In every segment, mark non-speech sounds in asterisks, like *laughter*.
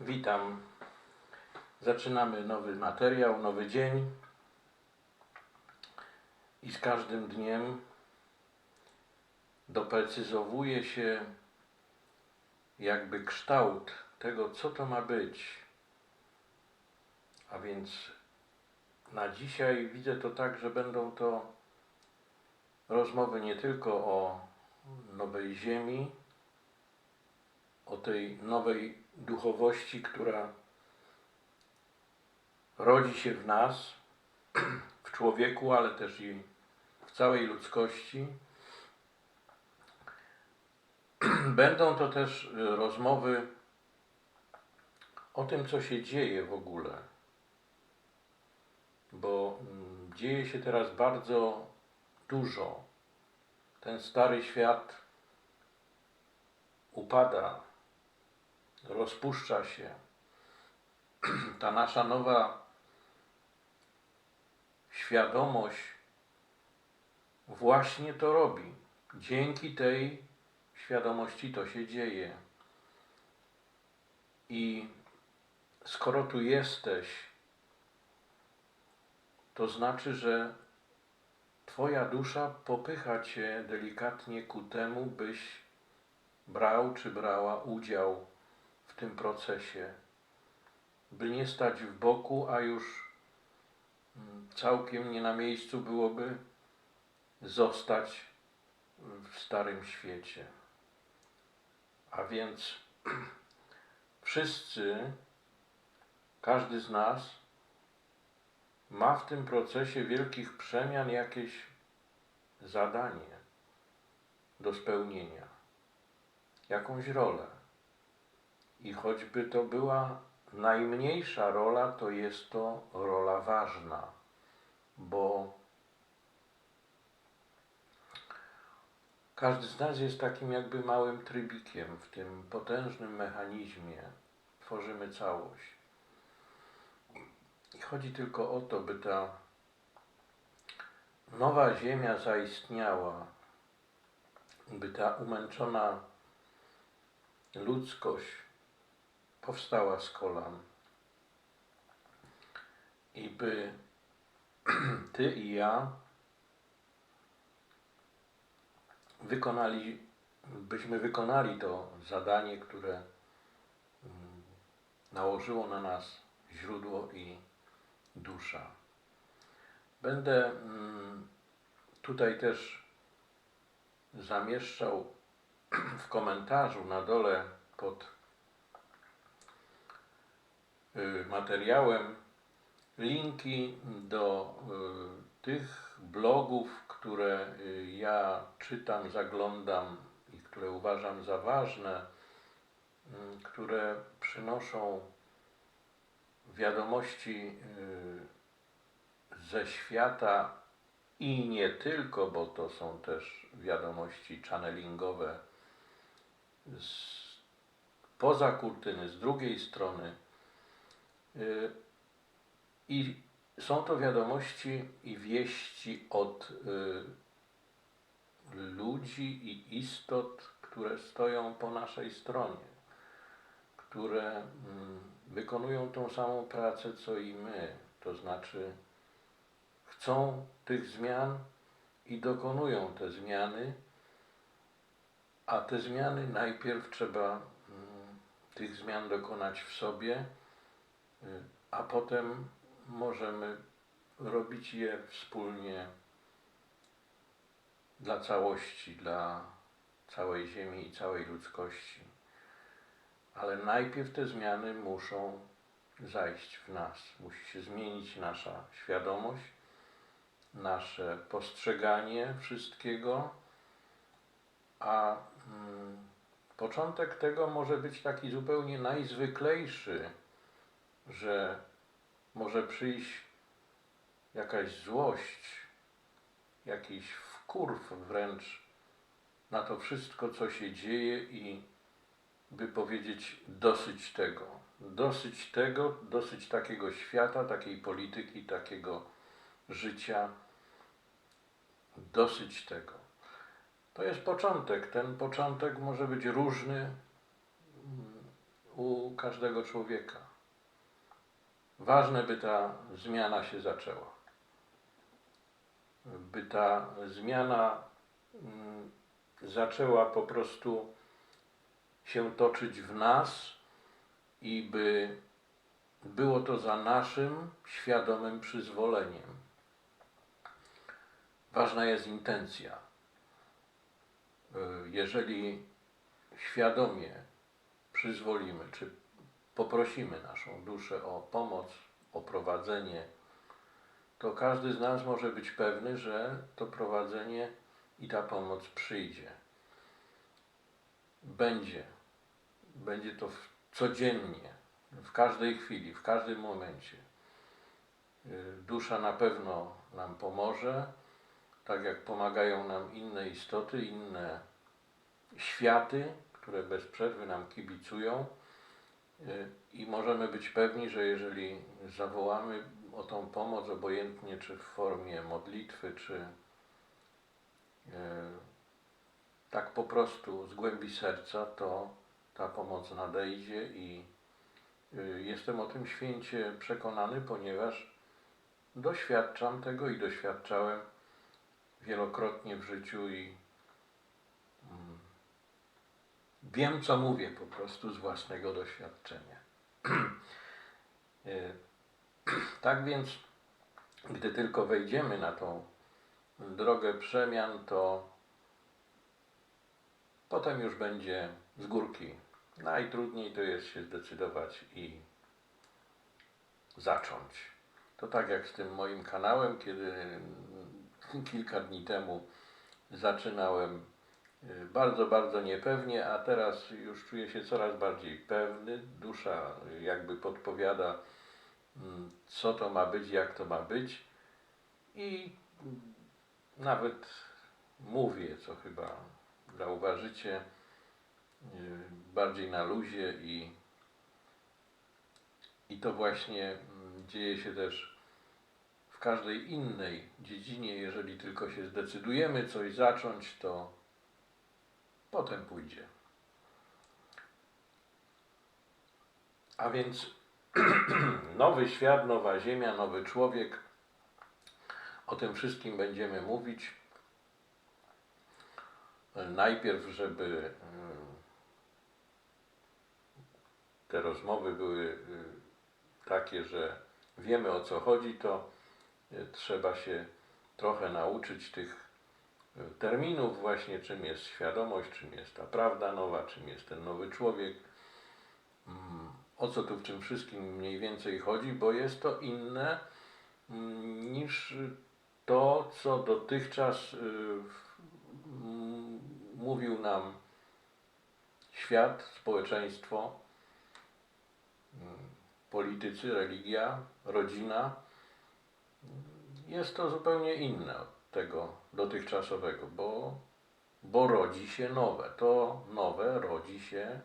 Witam. Zaczynamy nowy materiał, nowy dzień. I z każdym dniem doprecyzowuje się jakby kształt tego, co to ma być. A więc na dzisiaj widzę to tak, że będą to rozmowy nie tylko o nowej ziemi, o tej nowej duchowości, która rodzi się w nas, w człowieku, ale też i w całej ludzkości. Będą to też y, rozmowy o tym, co się dzieje w ogóle. Bo mm, dzieje się teraz bardzo dużo. Ten stary świat upada, rozpuszcza się. *clears throat* Ta nasza nowa świadomość właśnie to robi. Dzięki tej świadomości to się dzieje. I skoro tu jesteś, to znaczy, że Twoja dusza popycha Cię delikatnie ku temu, byś brał czy brała udział w tym procesie, by nie stać w boku, a już mm, całkiem nie na miejscu byłoby zostać w starym świecie. A więc *clears throat* wszyscy, każdy z nas ma w tym procesie wielkich przemian jakieś zadanie do spełnienia, jakąś rolę. I choćby to była najmniejsza rola, to jest to rola ważna, bo każdy z nas jest takim jakby małym trybikiem w tym potężnym mechanizmie. Tworzymy całość. I chodzi tylko o to, by ta nowa ziemia zaistniała, by ta umęczona ludzkość powstała z kolan i by *clears throat* ty i ja wykonali, byśmy wykonali to zadanie, które mm, nałożyło na nas źródło i dusza. Będę mm, tutaj też zamieszczał *clears throat* w komentarzu na dole pod materiałem linki do y, tych blogów, które y, ja czytam, zaglądam i które uważam za ważne, mm, które przynoszą wiadomości y, ze świata i nie tylko, bo to są też wiadomości channelingowe z, poza kurtyny, z drugiej strony. Y, I są to wiadomości i wieści od y, ludzi i istot, które stoją po naszej stronie, które mm, wykonują tą samą pracę co i my, to znaczy chcą tych zmian i dokonują te zmiany, a te zmiany najpierw trzeba mm, tych zmian dokonać w sobie, a potem możemy robić je wspólnie dla całości, dla całej Ziemi i całej ludzkości. Ale najpierw te zmiany muszą zajść w nas. Musi się zmienić nasza świadomość, nasze postrzeganie wszystkiego, a mm, początek tego może być taki zupełnie najzwyklejszy, że może przyjść jakaś złość, jakiś wkurw wręcz na to wszystko, co się dzieje i by powiedzieć dosyć tego. Dosyć tego, dosyć takiego świata, takiej polityki, takiego życia. Dosyć tego. To jest początek. Ten początek może być różny mm, u u każdego człowieka. Ważne, by ta zmiana się zaczęła. By ta zmiana mm, zaczęła po prostu się toczyć w nas i by było to za naszym świadomym przyzwoleniem. Ważna jest intencja. Y, Jeżeli świadomie przyzwolimy, czy poprosimy naszą duszę o pomoc, o prowadzenie, to każdy z nas może być pewny, że to prowadzenie i ta pomoc przyjdzie. Będzie. Będzie to codziennie, w każdej chwili, w każdym momencie. Y, Dusza na pewno nam pomoże, tak jak pomagają nam inne istoty, inne światy, które bez przerwy nam kibicują. Y, I możemy być pewni, że jeżeli zawołamy o tą pomoc, obojętnie czy w formie modlitwy, czy y, tak po prostu z głębi serca, to ta pomoc nadejdzie i y, jestem o tym święcie przekonany, ponieważ doświadczam tego i doświadczałem wielokrotnie w życiu i mm, wiem, co mówię po prostu z własnego doświadczenia. *clears throat* Y, *clears throat* tak więc, gdy tylko wejdziemy na tą drogę przemian, to potem już będzie z górki. Najtrudniej to jest się zdecydować i zacząć. To tak jak z tym moim kanałem, kiedy kilka dni temu zaczynałem bardzo, bardzo niepewnie, a teraz już czuję się coraz bardziej pewny. Dusza y, jakby podpowiada, mm, co to ma być, jak to ma być i mm, nawet mówię, co chyba zauważycie, y, bardziej na luzie i, i to właśnie mm, dzieje się też w każdej innej dziedzinie, jeżeli tylko się zdecydujemy coś zacząć, to potem pójdzie. A więc *clears throat* nowy świat, nowa ziemia, nowy człowiek. O tym wszystkim będziemy mówić. Najpierw, żeby y, te rozmowy były y, takie, że wiemy o co chodzi, to y, trzeba się trochę nauczyć tych terminów, właśnie czym jest świadomość, czym jest ta prawda nowa, czym jest ten nowy człowiek. Mm, O co tu w tym wszystkim mniej więcej chodzi, bo jest to inne mm, niż to, co dotychczas y, mówił nam świat, społeczeństwo, mm, politycy, religia, rodzina. Jest to zupełnie inne tego dotychczasowego, bo, bo rodzi się nowe. To nowe rodzi się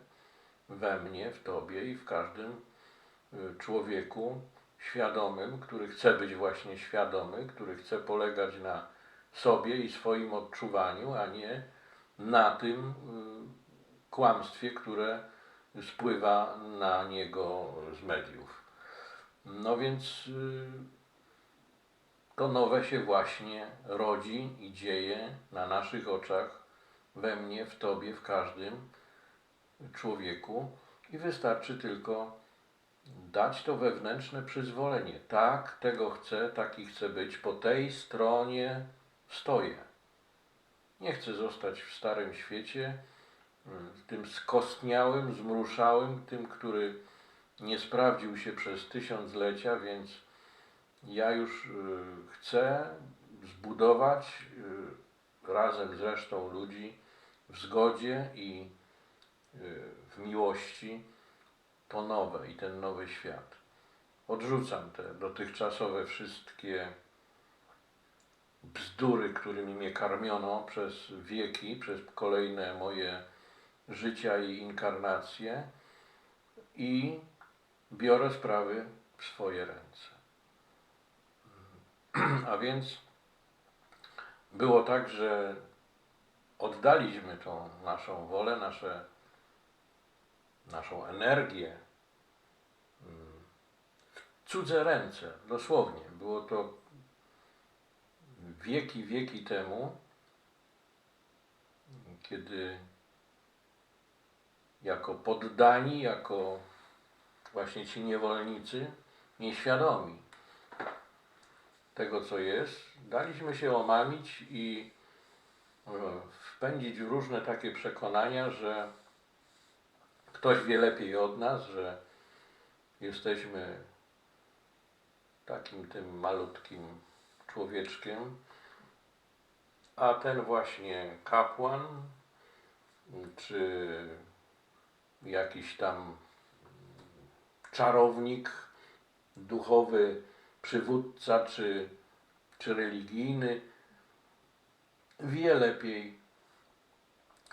we mnie, w Tobie i w każdym y, człowieku świadomym, który chce być właśnie świadomy, który chce polegać na sobie i swoim odczuwaniu, a nie na tym y, kłamstwie, które spływa na niego z mediów. No więc y, to nowe się właśnie rodzi i dzieje na naszych oczach, we mnie, w Tobie, w każdym człowieku i wystarczy tylko dać to wewnętrzne przyzwolenie. Tak, tego chcę, taki chcę być, po tej stronie stoję. Nie chcę zostać w starym świecie, tym skostniałym, zmruszałym, tym, który nie sprawdził się przez tysiąclecia, więc ja już y, chcę zbudować y, razem z resztą ludzi w zgodzie i y, w miłości to nowe i ten nowy świat. Odrzucam te dotychczasowe wszystkie bzdury, którymi mnie karmiono przez wieki, przez kolejne moje życia i inkarnacje i biorę sprawy w swoje ręce. *clears throat* A więc było tak, że oddaliśmy tą naszą wolę, nasze, naszą energię cudze ręce, dosłownie. Było to wieki, wieki temu, kiedy jako poddani, jako właśnie ci niewolnicy, nieświadomi tego, co jest, daliśmy się omamić i e, wpędzić w różne takie przekonania, że ktoś wie lepiej od nas, że jesteśmy takim tym malutkim człowieczkiem, a ten właśnie kapłan, czy jakiś tam czarownik duchowy, przywódca, czy, czy religijny, wie lepiej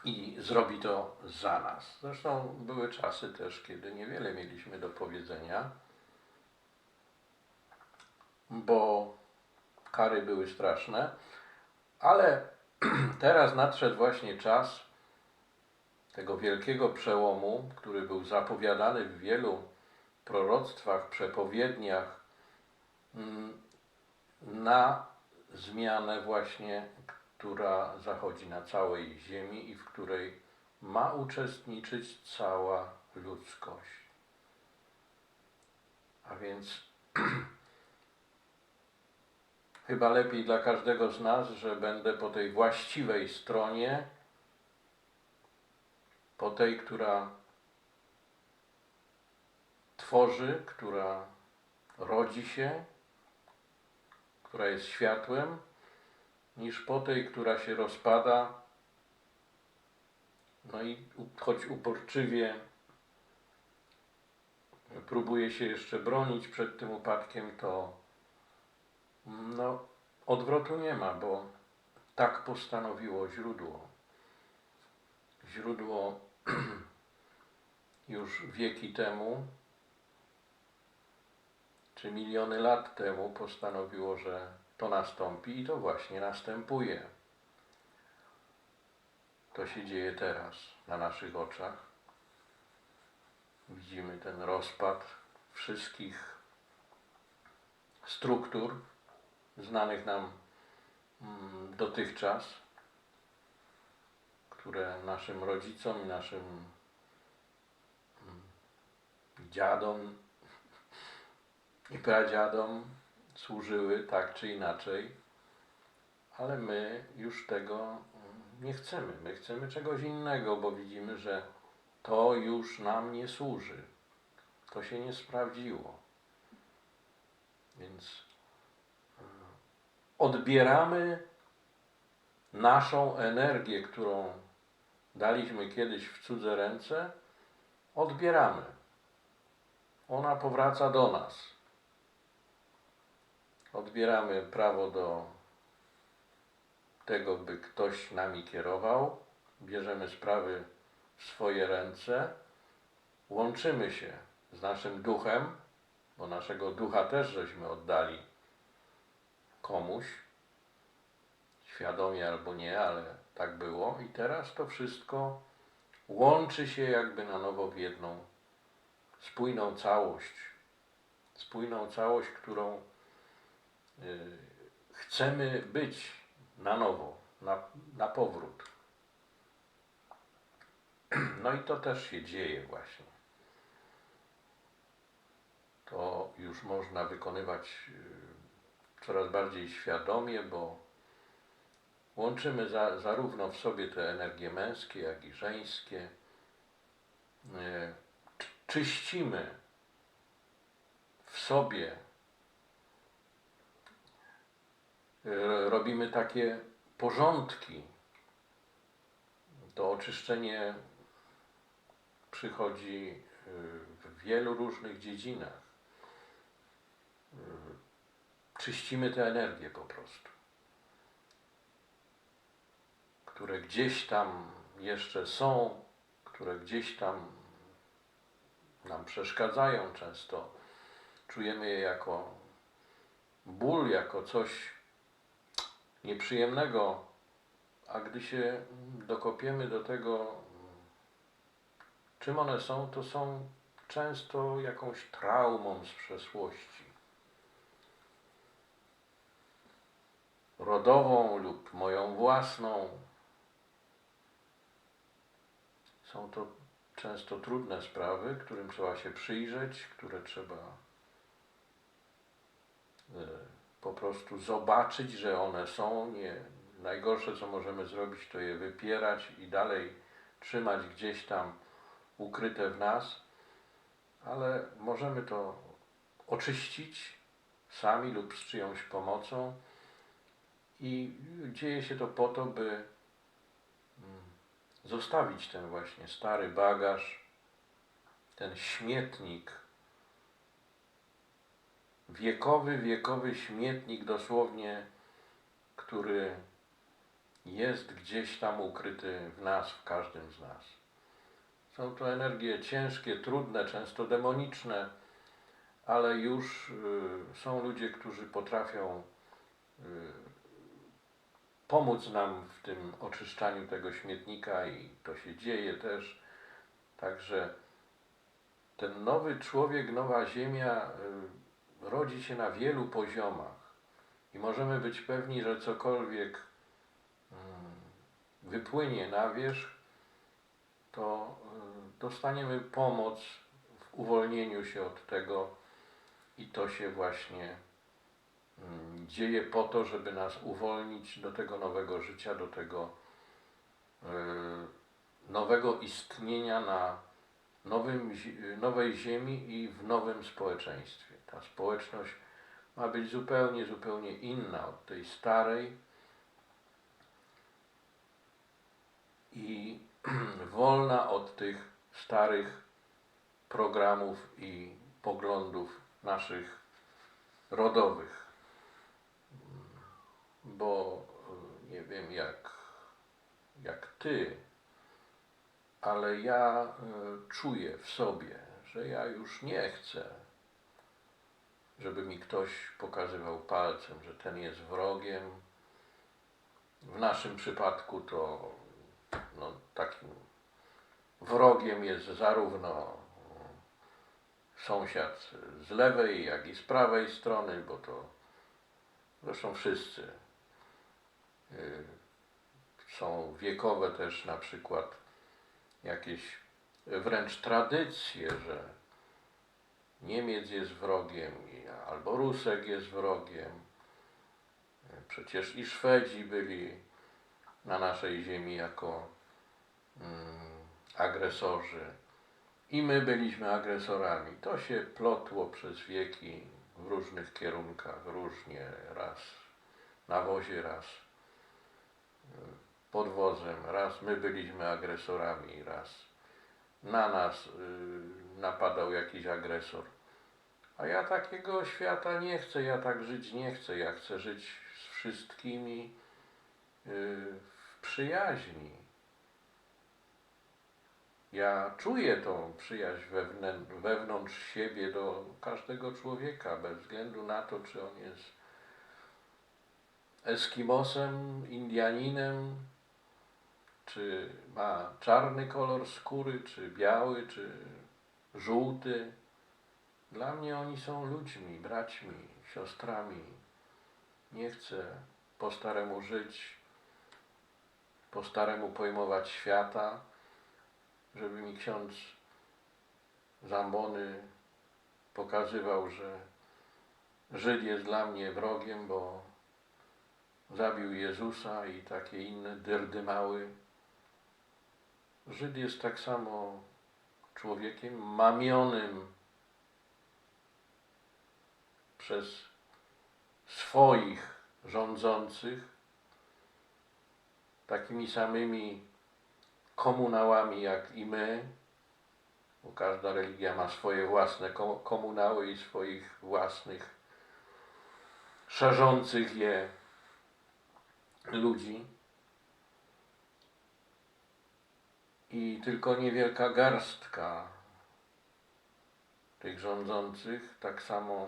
i zrobi to za nas. Zresztą były czasy też, kiedy niewiele mieliśmy do powiedzenia, bo kary były straszne, ale *clears throat* teraz nadszedł właśnie czas tego wielkiego przełomu, który był zapowiadany w wielu proroctwach, przepowiedniach, na zmianę właśnie, która zachodzi na całej ziemi i w której ma uczestniczyć cała ludzkość. A więc *clears throat* chyba lepiej dla każdego z nas, że będę po tej właściwej stronie, po tej, która tworzy, która rodzi się, która jest światłem, niż po tej, która się rozpada. No i choć uporczywie próbuje się jeszcze bronić przed tym upadkiem, to no, odwrotu nie ma, bo tak postanowiło źródło. Źródło *clears throat* już wieki temu, czy miliony lat temu postanowiło, że to nastąpi i to właśnie następuje. To się dzieje teraz na naszych oczach. Widzimy ten rozpad wszystkich struktur znanych nam mm, dotychczas, które naszym rodzicom i naszym mm, dziadom i pradziadom służyły tak czy inaczej, ale my już tego mm, nie chcemy. My chcemy czegoś innego, bo widzimy, że to już nam nie służy. To się nie sprawdziło. Więc y, odbieramy naszą energię, którą daliśmy kiedyś w cudze ręce, odbieramy. Ona powraca do nas. Odbieramy prawo do tego, by ktoś nami kierował. Bierzemy sprawy w swoje ręce. Łączymy się z naszym duchem, bo naszego ducha też żeśmy oddali komuś, świadomie albo nie, ale tak było. I teraz to wszystko łączy się jakby na nowo w jedną spójną całość. Spójną całość, którą chcemy być na nowo, na, na powrót. *clears throat* No i to też się dzieje właśnie. To już można wykonywać y, coraz bardziej świadomie, bo łączymy za, zarówno w sobie te energie męskie, jak i żeńskie. Y, czy- Czyścimy w sobie, robimy takie porządki. To oczyszczenie przychodzi y, w wielu różnych dziedzinach. Y, Czyścimy te energie po prostu, które gdzieś tam jeszcze są, które gdzieś tam nam przeszkadzają często. Czujemy je jako ból, jako coś nieprzyjemnego, a gdy się dokopiemy do tego, czym one są, to są często jakąś traumą z przeszłości. Rodową lub moją własną. Są to często trudne sprawy, którym trzeba się przyjrzeć, które trzeba e, po prostu zobaczyć, że one są. Nie, najgorsze, co możemy zrobić, to je wypierać i dalej trzymać gdzieś tam ukryte w nas, ale możemy to oczyścić sami lub z czyjąś pomocą. I dzieje się to po to, by mm, zostawić ten właśnie stary bagaż, ten śmietnik, wiekowy, wiekowy śmietnik dosłownie, który jest gdzieś tam ukryty w nas, w każdym z nas. Są to energie ciężkie, trudne, często demoniczne, ale już y, są ludzie, którzy potrafią y, pomóc nam w tym oczyszczaniu tego śmietnika i to się dzieje też. Także ten nowy człowiek, nowa ziemia y, rodzi się na wielu poziomach i możemy być pewni, że cokolwiek mm, wypłynie na wierzch, to y, dostaniemy pomoc w uwolnieniu się od tego i to się właśnie mm, dzieje po to, żeby nas uwolnić do tego nowego życia, do tego y, nowego istnienia na nowym, nowej ziemi i w nowym społeczeństwie. Ta społeczność ma być zupełnie, zupełnie inna od tej starej i *clears throat* wolna od tych starych programów i poglądów naszych rodowych. Bo y, nie wiem jak, jak ty, ale ja y, czuję w sobie, że ja już nie chcę, żeby mi ktoś pokazywał palcem, że ten jest wrogiem. W naszym przypadku to no, takim wrogiem jest zarówno sąsiad z lewej, jak i z prawej strony, bo to zresztą wszyscy y, są wiekowe też na przykład jakieś wręcz tradycje, że Niemiec jest wrogiem, albo Rusek jest wrogiem. Przecież i Szwedzi byli na naszej ziemi jako mm, agresorzy. I my byliśmy agresorami. To się plotło przez wieki w różnych kierunkach, różnie, raz na wozie, raz pod wozem, raz my byliśmy agresorami, raz na nas y, napadał jakiś agresor. A ja takiego świata nie chcę, ja tak żyć nie chcę. Ja chcę żyć z wszystkimi y, w przyjaźni. Ja czuję tą przyjaźń wewnątrz siebie do każdego człowieka, bez względu na to, czy on jest Eskimosem, Indianinem, czy ma czarny kolor skóry, czy biały, czy żółty. Dla mnie oni są ludźmi, braćmi, siostrami. Nie chcę po staremu żyć, po staremu pojmować świata, żeby mi ksiądz Zambony pokazywał, że Żyd jest dla mnie wrogiem, bo zabił Jezusa i takie inne dyrdymały. Żyd jest tak samo człowiekiem mamionym przez swoich rządzących, takimi samymi komunałami jak i my, bo każda religia ma swoje własne ko- komunały i swoich własnych szerzących je ludzi. I tylko niewielka garstka tych rządzących tak samo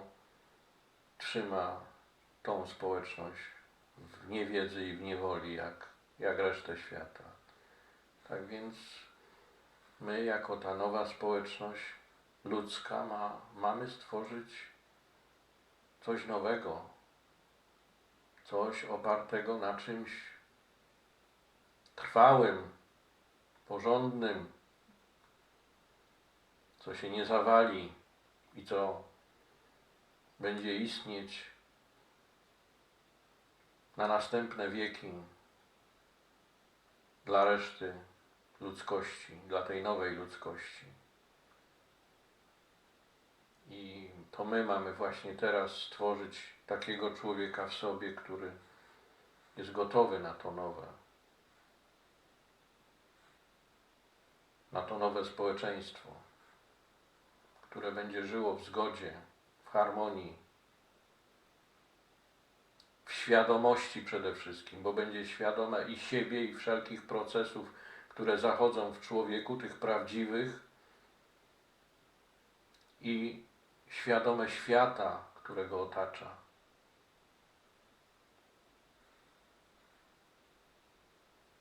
trzyma tą społeczność w niewiedzy i w niewoli, jak, jak resztę świata. Tak więc my, jako ta nowa społeczność ludzka, ma, mamy stworzyć coś nowego, coś opartego na czymś trwałym, porządnym, co się nie zawali i co będzie istnieć na następne wieki dla reszty ludzkości, dla tej nowej ludzkości. I to my mamy właśnie teraz stworzyć takiego człowieka w sobie, który jest gotowy na to nowe. Na to nowe społeczeństwo, które będzie żyło w zgodzie, w harmonii, w świadomości przede wszystkim, bo będzie świadome i siebie, i wszelkich procesów, które zachodzą w człowieku, tych prawdziwych, i świadome świata, którego otacza.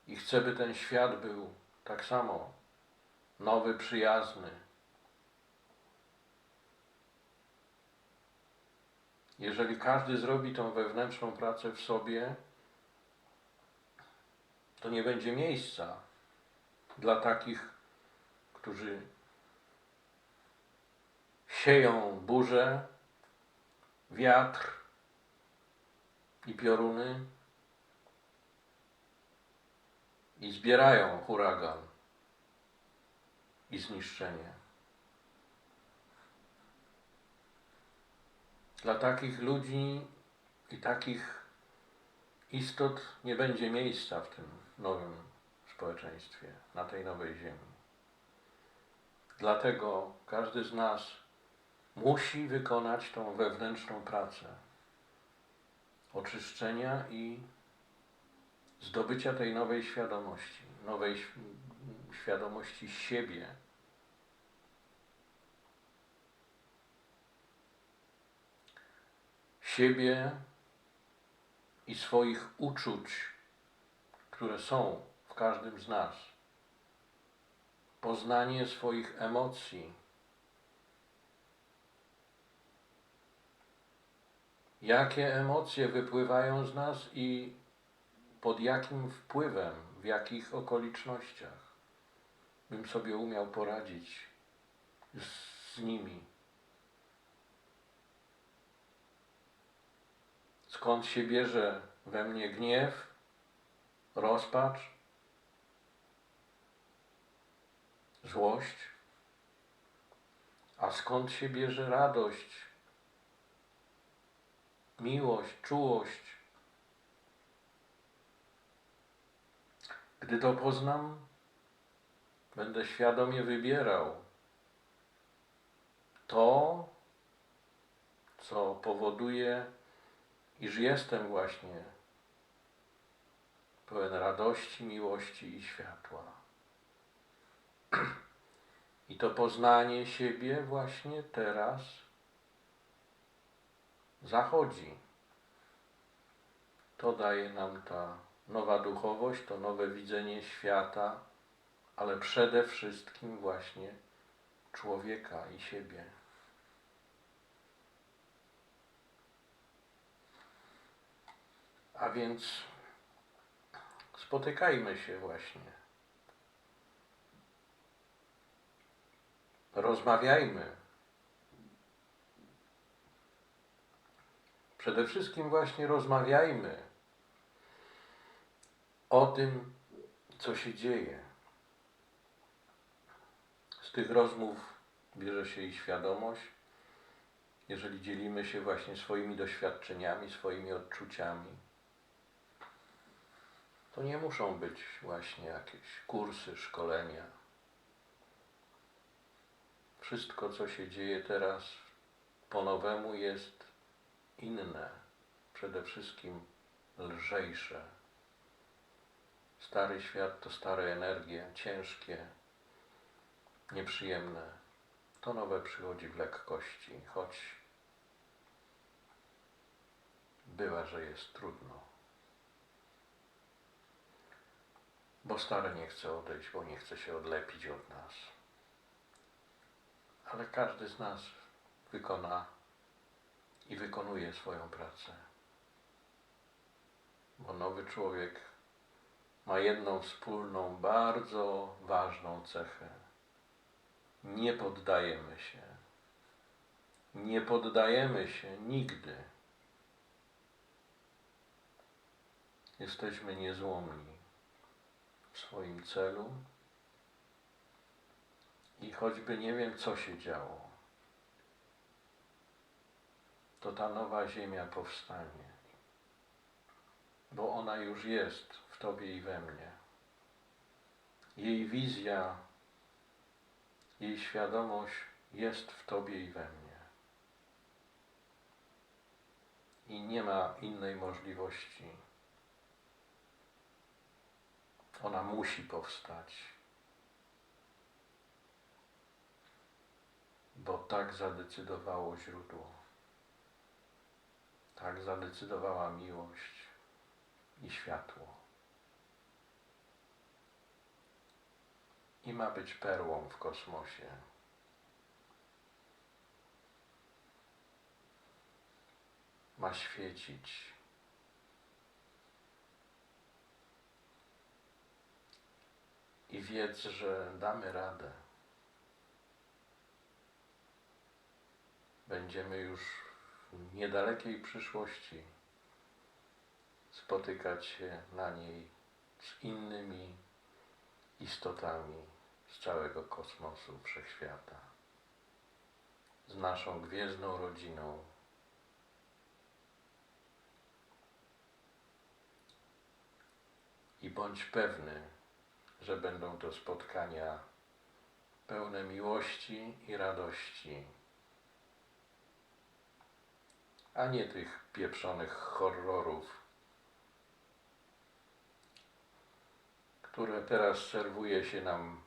I chcę, by ten świat był tak samo nowy, przyjazny. Jeżeli każdy zrobi tą wewnętrzną pracę w sobie, to nie będzie miejsca dla takich, którzy sieją burze, wiatr i pioruny i zbierają huragan i zniszczenie. Dla takich ludzi i takich istot nie będzie miejsca w tym nowym społeczeństwie, na tej nowej ziemi. Dlatego każdy z nas musi wykonać tą wewnętrzną pracę oczyszczenia i zdobycia tej nowej świadomości, nowej świadomości siebie. Siebie i swoich uczuć, które są w każdym z nas. Poznanie swoich emocji. Jakie emocje wypływają z nas i pod jakim wpływem, w jakich okolicznościach bym sobie umiał poradzić z, nimi. Skąd się bierze we mnie gniew, rozpacz, złość, a skąd się bierze radość, miłość, czułość. Gdy to poznam, będę świadomie wybierał to, co powoduje, iż jestem właśnie pełen radości, miłości i światła. I to poznanie siebie właśnie teraz zachodzi. To daje nam ta nowa duchowość, to nowe widzenie świata, ale przede wszystkim właśnie człowieka i siebie. A więc spotykajmy się właśnie. Rozmawiajmy. Przede wszystkim właśnie rozmawiajmy o tym, co się dzieje. Z tych rozmów bierze się i świadomość, jeżeli dzielimy się właśnie swoimi doświadczeniami, swoimi odczuciami. To nie muszą być właśnie jakieś kursy, szkolenia. Wszystko, co się dzieje teraz po nowemu, jest inne, przede wszystkim lżejsze. Stary świat to stare energie, ciężkie, nieprzyjemne. To nowe przychodzi w lekkości, choć bywa, że jest trudno. Bo stare nie chce odejść, bo nie chce się odlepić od nas. Ale każdy z nas wykona i wykonuje swoją pracę. Bo nowy człowiek ma jedną wspólną, bardzo ważną cechę. Nie poddajemy się. Nie poddajemy się nigdy. Jesteśmy niezłomni w swoim celu i choćby nie wiem, co się działo, to ta nowa ziemia powstanie, bo ona już jest w Tobie i we mnie. Jej wizja, jej świadomość jest w Tobie i we mnie. I nie ma innej możliwości. Ona musi powstać. Bo tak zadecydowało źródło. Tak zadecydowała miłość i światło. I ma być perłą w kosmosie. Ma świecić. I wiedz, że damy radę. Będziemy już w niedalekiej przyszłości spotykać się na niej z innymi istotami z całego kosmosu, wszechświata, z naszą gwiezdną rodziną. I bądź pewny, że będą to spotkania pełne miłości i radości, a nie tych pieprzonych horrorów, które teraz serwuje się nam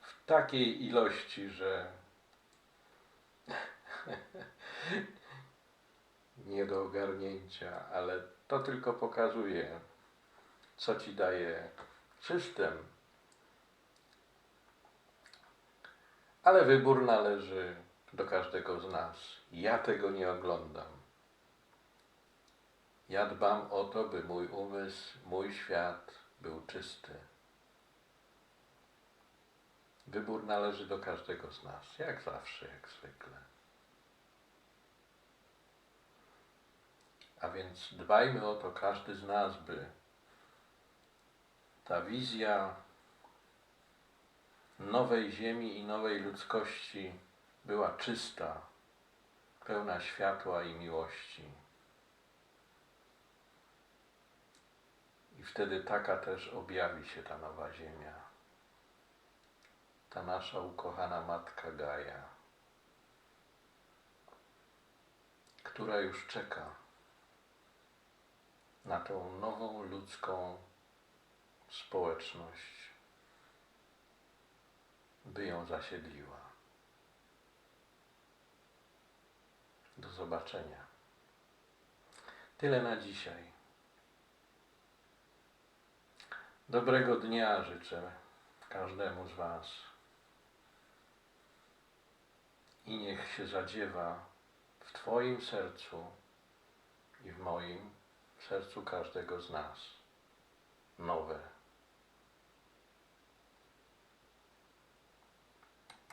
w takiej ilości, że *laughs* nie do ogarnięcia, ale to tylko pokazuje, co ci daje system. Ale wybór należy do każdego z nas. Ja tego nie oglądam. Ja dbam o to, by mój umysł, mój świat był czysty. Wybór należy do każdego z nas, jak zawsze, jak zwykle. A więc dbajmy o to, każdy z nas, by ta wizja nowej ziemi i nowej ludzkości była czysta, pełna światła i miłości. I wtedy taka też objawi się ta nowa ziemia, ta nasza ukochana Matka Gaja, która już czeka na tą nową ludzką społeczność, by ją zasiedliła. Do zobaczenia. Tyle na dzisiaj. Dobrego dnia życzę każdemu z Was. I niech się zadziewa w Twoim sercu i w moim sercu każdego z nas. Nowe